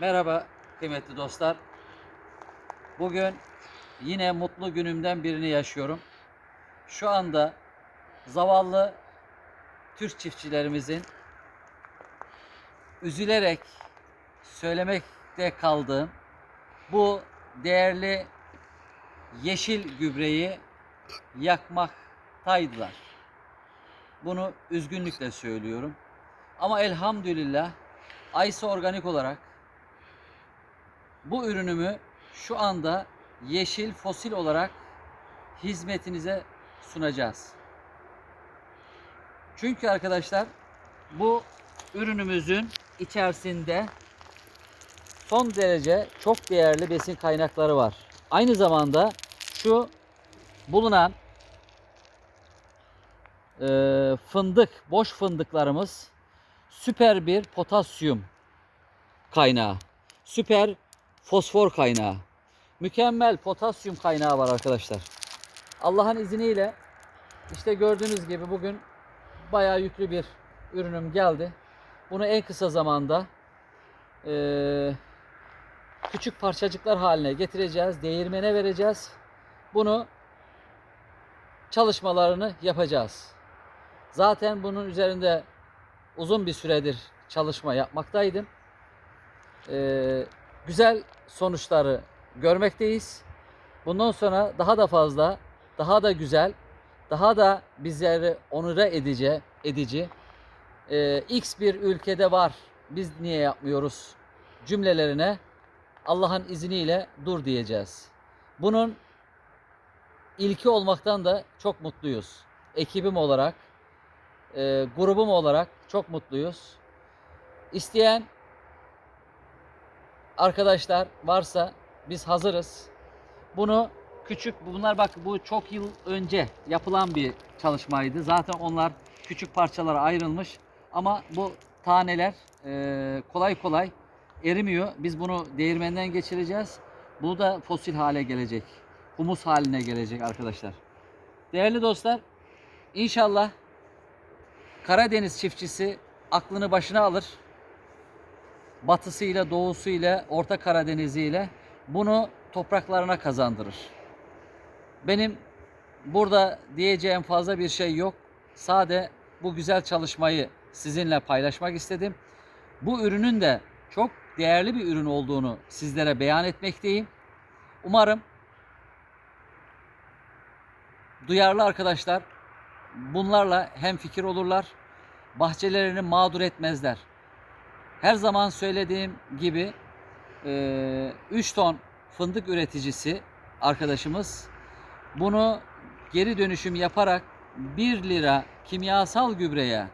Merhaba kıymetli dostlar. Bugün yine mutlu günümden birini yaşıyorum. Şu anda zavallı Türk çiftçilerimizin üzülerek söylemekte kaldığım bu değerli yeşil gübreyi yakmaktaydılar. Bunu üzgünlükle söylüyorum. Ama elhamdülillah Aysa Organik olarak bu ürünümü şu anda yeşil fosil olarak hizmetinize sunacağız. Çünkü arkadaşlar bu ürünümüzün içerisinde son derece çok değerli besin kaynakları var. Aynı zamanda şu bulunan e, fındık, boş fındıklarımız süper bir potasyum kaynağı. Süper fosfor kaynağı. Mükemmel potasyum kaynağı var arkadaşlar. Allah'ın izniyle işte gördüğünüz gibi bugün bayağı yüklü bir ürünüm geldi. Bunu en kısa zamanda eee, küçük parçacıklar haline getireceğiz. Değirmene vereceğiz. Bunu çalışmalarını yapacağız. Zaten bunun üzerinde uzun bir süredir çalışma yapmaktaydım. Ee, güzel sonuçları görmekteyiz. Bundan sonra daha da fazla, daha da güzel, daha da bizleri onura edici, edici e, X bir ülkede var. Biz niye yapmıyoruz cümlelerine Allah'ın izniyle dur diyeceğiz. Bunun ilki olmaktan da çok mutluyuz. Ekibim olarak, e, grubum olarak çok mutluyuz. İsteyen arkadaşlar varsa biz hazırız. Bunu küçük bunlar bak bu çok yıl önce yapılan bir çalışmaydı. Zaten onlar küçük parçalara ayrılmış ama bu taneler e, kolay kolay erimiyor. Biz bunu değirmenden geçireceğiz. Bu da fosil hale gelecek. Humus haline gelecek arkadaşlar. Değerli dostlar, inşallah Karadeniz çiftçisi aklını başına alır. Batısıyla, doğusuyla, Orta Karadeniz'iyle bunu topraklarına kazandırır. Benim burada diyeceğim fazla bir şey yok. Sade bu güzel çalışmayı sizinle paylaşmak istedim. Bu ürünün de çok değerli bir ürün olduğunu sizlere beyan etmekteyim. Umarım duyarlı arkadaşlar bunlarla hem fikir olurlar, bahçelerini mağdur etmezler. Her zaman söylediğim gibi 3 ton fındık üreticisi arkadaşımız bunu geri dönüşüm yaparak 1 lira kimyasal gübreye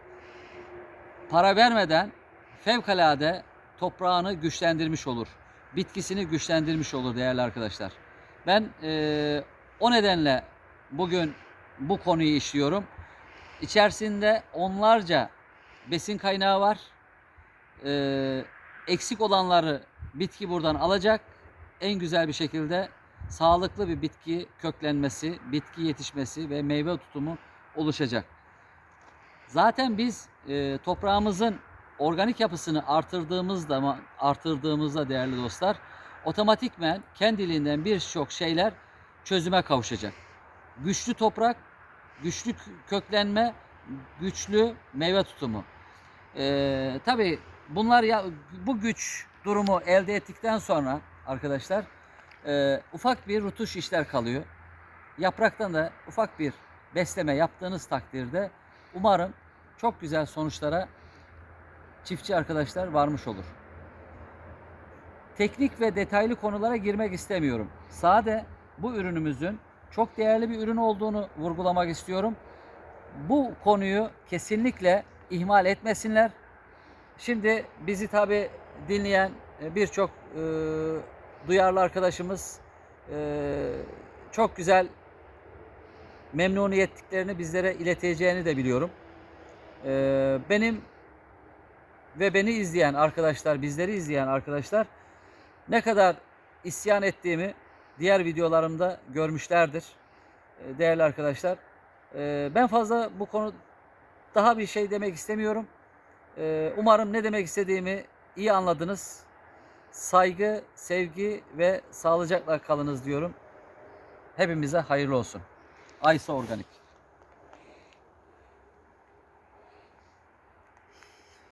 para vermeden fevkalade toprağını güçlendirmiş olur. Bitkisini güçlendirmiş olur değerli arkadaşlar. Ben eee, o nedenle bugün bu konuyu işliyorum. İçerisinde onlarca besin kaynağı var. Eee, eksik olanları bitki buradan alacak. En güzel bir şekilde sağlıklı bir bitki köklenmesi, bitki yetişmesi ve meyve tutumu oluşacak. Zaten biz e, toprağımızın organik yapısını artırdığımızda artırdığımızda değerli dostlar otomatikmen kendiliğinden birçok şeyler çözüme kavuşacak. Güçlü toprak, güçlü köklenme, güçlü meyve tutumu. Ee, tabii bunlar ya bu güç durumu elde ettikten sonra arkadaşlar e, ufak bir rutuş işler kalıyor. Yapraktan da ufak bir besleme yaptığınız takdirde umarım çok güzel sonuçlara çiftçi arkadaşlar varmış olur. Teknik ve detaylı konulara girmek istemiyorum. Sade bu ürünümüzün çok değerli bir ürün olduğunu vurgulamak istiyorum. Bu konuyu kesinlikle ihmal etmesinler. Şimdi bizi tabi dinleyen e, birçok e, duyarlı arkadaşımız e, çok güzel memnuniyetliklerini bizlere ileteceğini de biliyorum. E, benim ve beni izleyen arkadaşlar, bizleri izleyen arkadaşlar ne kadar isyan ettiğimi diğer videolarımda görmüşlerdir. E, Değerli arkadaşlar. E, Ben fazla bu konu daha bir şey demek istemiyorum. E, Umarım ne demek istediğimi iyi anladınız. saygı, sevgi ve sağlıcakla kalınız diyorum. Hepimize hayırlı olsun. Aysa Organik.